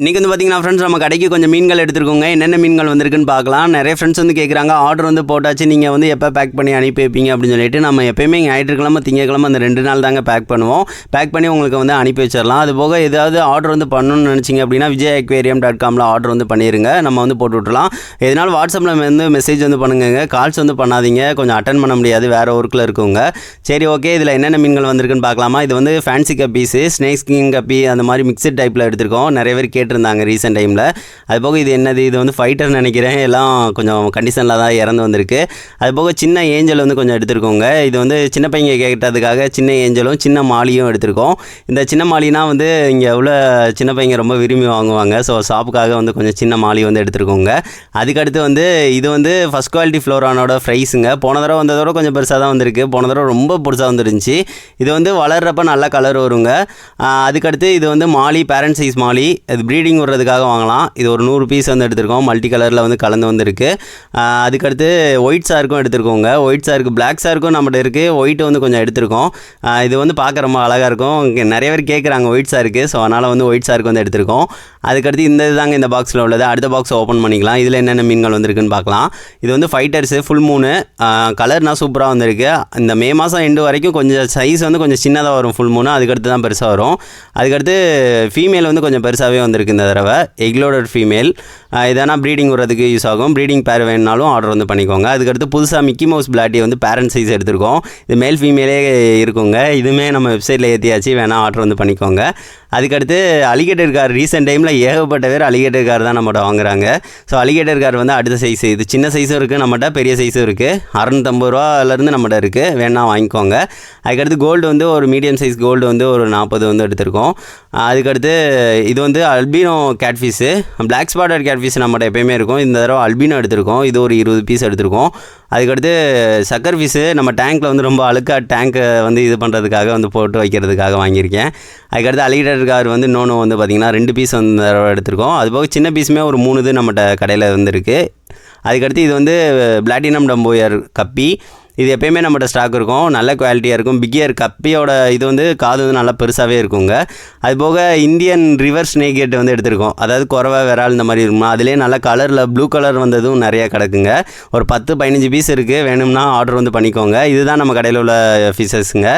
இன்றைக்கி வந்து பார்த்தீங்கன்னா ஃப்ரெண்ட்ஸ் நம்ம கடைக்கு கொஞ்சம் மீன்கள் எடுத்துருக்கோங்க. என்னென்ன மீன்கள் வந்திருக்குன்னு பார்க்கலாம். நிறைய ஃப்ரெண்ட்ஸ் வந்து கேட்குறாங்க ஆர்டர் வந்து போட்டாச்சு நீங்கள் வந்து எப்போ பேக் பண்ணி அனுப்பி வைப்பீங்க? அப்படின்னு சொல்லிட்டு நம்ம எப்பயுமே ஞாயிற்றுக்கிழமை திங்கக்கிழமை அந்த ரெண்டு நாள் தாங்க பேக் பண்ணுவோம். பேக் பண்ணி உங்களுக்கு வந்து அனுப்பி வச்சிடலாம். அது போக ஏதாவது ஆர்டர் வந்து பண்ணணும்னு நினச்சிங்க அப்படின்னா விஜய் அக்வேரியம் டாட் காமில் ஆர்டர் வந்து பண்ணிடுங்க நம்ம வந்து போட்டு விட்றலாம் எதனால் வாட்ஸ்அப்பில் வந்து மெசேஜ் வந்து பண்ணுங்க கால்ஸ் வந்து பண்ணாதீங்க. கொஞ்சம் அட்டன் பண்ண முடியாது. வேறு ஒர்க்கில் இருக்குங்க சரி ஓகே இதில் என்னென்ன மீன்கள் வந்திருக்குன்னு பார்க்கலாமா? இது வந்து ஃபேன்சி கப்பீஸு ஸ்னேக் ஸ்கின் கப்பி அந்த மாதிரி மிக்சட் டைப்பில் எடுத்திருக்கோம். நிறைய பேர் கேட்டிருந்தாங்க ரீசெண்ட் டைமில் அது போக இது என்னது? இது வந்து ஃபைட்டர் நினைக்கிறேன். எல்லாம் கொஞ்சம் கண்டிஷனில் தான் இறந்து வந்திருக்கு. அது போக சின்ன ஏஞ்சல் வந்து கொஞ்சம் எடுத்துருக்கோங்க. இது வந்து சின்ன பையங்க கேட்டதுக்காக சின்ன ஏஞ்சலும் சின்ன மாலியும் எடுத்திருக்கோம். இந்த சின்ன மாலினா வந்து இங்கே உள்ள சின்ன பையங்க ரொம்ப விரும்பி வாங்குவாங்க. ஸோ ஷாப்புக்காக வந்து கொஞ்சம் சின்ன மாலி வந்து எடுத்துருக்கோங்க. அதுக்கடுத்து வந்து இது வந்து ஃபஸ்ட் குவாலிட்டி ஃப்ளோரானோட ஃப்ரைஸுங்க போன தடவை வந்ததோட கொஞ்சம் பெருசாக தான் வந்திருக்கு. போன தடவை ரொம்ப பெருசாக வந்துருந்துச்சு. இது வந்து வளர்கிறப்ப நல்ல கலர் வருங்க. அதுக்கடுத்து இது வந்து மாலி பேரண்ட் சைஸ் மாலி. இது ப்ரீடிங் விடுறதுக்காக வாங்கலாம். இது ஒரு நூறு பீஸ் வந்து எடுத்திருக்கோம். மல்டி கலரில் வந்து கலந்து வந்திருக்கு. அதுக்கடுத்து ஒயிட் சாருக்கும் எடுத்திருக்கோங்க. ஒயிட் சாருக்கு பிளாக் சாருக்கும் நம்மகிட்ட இருக்குது ஒயிட் வந்து கொஞ்சம் எடுத்திருக்கோம். இது வந்து பார்க்க ரொம்ப அழகாக இருக்கும். நிறைய பேர் கேட்குறாங்க ஒயிட் சாருக்கு ஸோ அதனால் வந்து ஒயிட் சாருக்கு வந்து எடுத்திருக்கோம். அதுக்கடுத்து இந்த இதுதாங்க இந்த பாக்ஸில் உள்ளது. அடுத்த பாக்ஸ் ஓப்பன் பண்ணிக்கலாம். இதில் என்னென்ன மீன்கள் வந்திருக்குன்னு பார்க்கலாம். இது வந்து ஃபைட்டர்ஸு ஃபுல் மூணு கலர்னால் சூப்பராக வந்திருக்கு. இந்த மே மாதம் எண்டு வரைக்கும் கொஞ்சம் சைஸ் வந்து கொஞ்சம் சின்னதாக வரும் ஃபுல் மூணு அதுக்கடுத்து தான் பெருசாக வரும். அதுக்கடுத்து ஃபீமேல் வந்து கொஞ்சம் பெருசாகவே வந்திருக்கு. இந்த தடவை. எக்லோடட் ஃபீமேல் இதனா ப்ரீடிங் விடுறதுக்கு யூஸ் ஆகும். ப்ரீடிங் பேர் வேணுனாலும் ஆர்டர் வந்து பண்ணிக்கோங்க. அதுக்கடுத்து புதுசாக மிக்கி மவுஸ் பிளாட்டி வந்து பேரண்ட் சைஸ் எடுத்திருக்கோம். இது மேல் ஃபீமேலே இருக்குங்க. இதுவுமே நம்ம வெப்சைட்டில் ஏற்றியாச்சு வேணால் ஆர்டர் வந்து பண்ணிக்கோங்க. அதுக்கடுத்து அலிகேட்டர் கார் ரீசெண்ட் டைமில் ஏகப்பட்ட பேர் அலிகேட்டர் கார் தான் நம்மகிட்ட வாங்குறாங்க. ஸோ அலிகேட்டர் கார் வந்து அடுத்த சைஸ் இது சின்ன சைஸும் இருக்குது நம்மகிட்ட பெரிய சைஸும் இருக்குது அறநூற்றம்பது ரூபாலேருந்து நம்மகிட்ட இருக்குது வேணால் வாங்கிக்கோங்க. அதுக்கடுத்து கோல்டு வந்து ஒரு மீடியம் சைஸ் கோல்டு வந்து ஒரு நாற்பது வந்து எடுத்திருக்கோம். அதுக்கடுத்து இது வந்து albino catfish black spotted catfish நம்மகிட்ட எப்பயுமே இருக்கும். இந்த தடவை அல்பினோ எடுத்திருக்கோம். இது ஒரு இருபது பீஸ் எடுத்திருக்கோம். அதுக்கடுத்து சக்கர் ஃபீஸு நம்ம டேங்க்கில் வந்து ரொம்ப அழுக்காக டேங்க்கை வந்து இது பண்ணுறதுக்காக வந்து போட்டு வைக்கிறதுக்காக வாங்கியிருக்கேன். அதுக்கடுத்து அலிகேட்டர் கார் வந்து நோனோ வந்து பார்த்திங்கன்னா ரெண்டு பீஸ் வந்து எடுத்திருக்கோம். அது போக சின்ன பீஸுமே ஒரு மூணு இது நம்மகிட்ட கடையில் வந்துருக்கு அதுக்கடுத்து இது வந்து பிளாட்டினம் டம்போயர் கப்பி. இது எப்பயுமே நம்மகிட்ட ஸ்டாக் இருக்கும். நல்ல குவாலிட்டியாக இருக்கும். பிக்கியர் கப்பியோட இது வந்து காது வந்து நல்லா பெருசாகவே இருக்குங்க. அது போக இந்தியன் ரிவர்ஸ் நேகேட் வந்து எடுத்திருக்கோம். அதாவது குறவை விரால் இந்த மாதிரி இருக்குமா? அதுலேயே நல்ல கலரில் ப்ளூ கலர் வந்ததும் நிறையா கிடக்குங்க. ஒரு பத்து பதினஞ்சு பீஸ் இருக்குது வேணும்னா ஆர்டர் வந்து பண்ணிக்கோங்க. இதுதான் நம்ம கடையில் உள்ள ஃபீச்சர்ஸுங்க